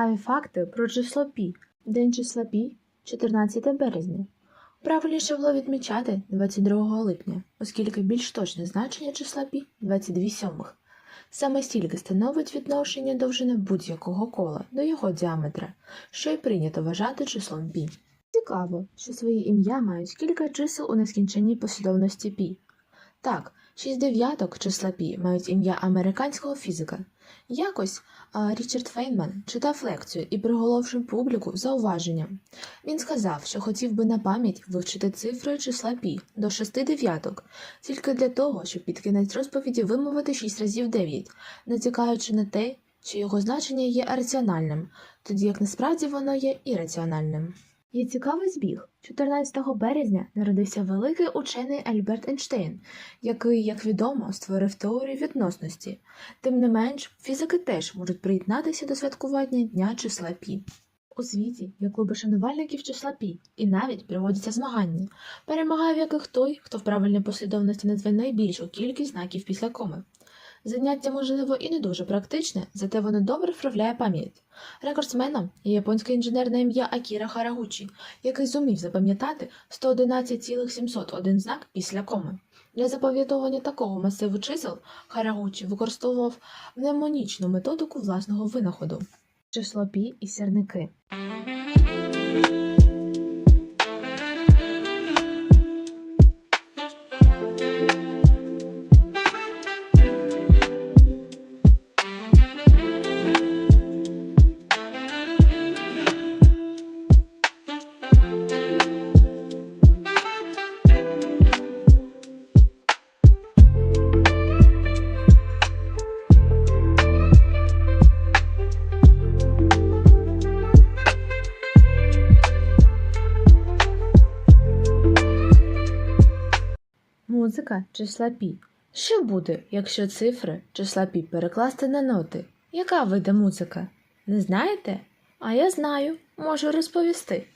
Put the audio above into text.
Цікаві факти про число пі. День числа пі 14 березня. Правильніше було відмічати 22 липня, оскільки більш точне значення числа пі 22 сьомих. Саме стільки становить відношення довжини будь-якого кола до його діаметра, що й прийнято вважати числом пі. Цікаво, що своє ім'я мають кілька чисел у нескінченній послідовності пі. Так, шість дев'яток числа пі мають ім'я американського фізика. Якось а, Річард Фейнман читав лекцію і приголовшив публіку зауваженням. Він сказав, що хотів би на пам'ять вивчити цифри числа пі до шести дев'яток, тільки для того, щоб під кінець розповіді вимовити шість разів дев'ять, натякаючи на те, що його значення є раціональним, тоді як насправді воно є ірраціональним. Є цікавий збіг. 14 березня народився великий учений Альберт Ейнштейн, який, як відомо, створив теорію відносності. Тим не менш, фізики теж можуть приєднатися до святкування Дня числа Пі. У світі є клуби шанувальників числа Пі, і навіть проводяться змагання, перемагає в яких той, хто в правильній послідовності назве найбільшу кількість знаків після коми. Заняття, можливо, і не дуже практичне, зате воно добре вправляє пам'ять. Рекордсменом є японське інженерне ім'я Акіра Харагучі, який зумів запам'ятати 111,701 знак після коми. Для запам'ятовування такого масиву чисел Харагучі використовував мнемонічну методику власного винаходу. Число пі і сірники. Музика числа пі. Що буде, якщо цифри числа пі перекласти на ноти? Яка вийде музика? Не знаєте? А я знаю, можу розповісти.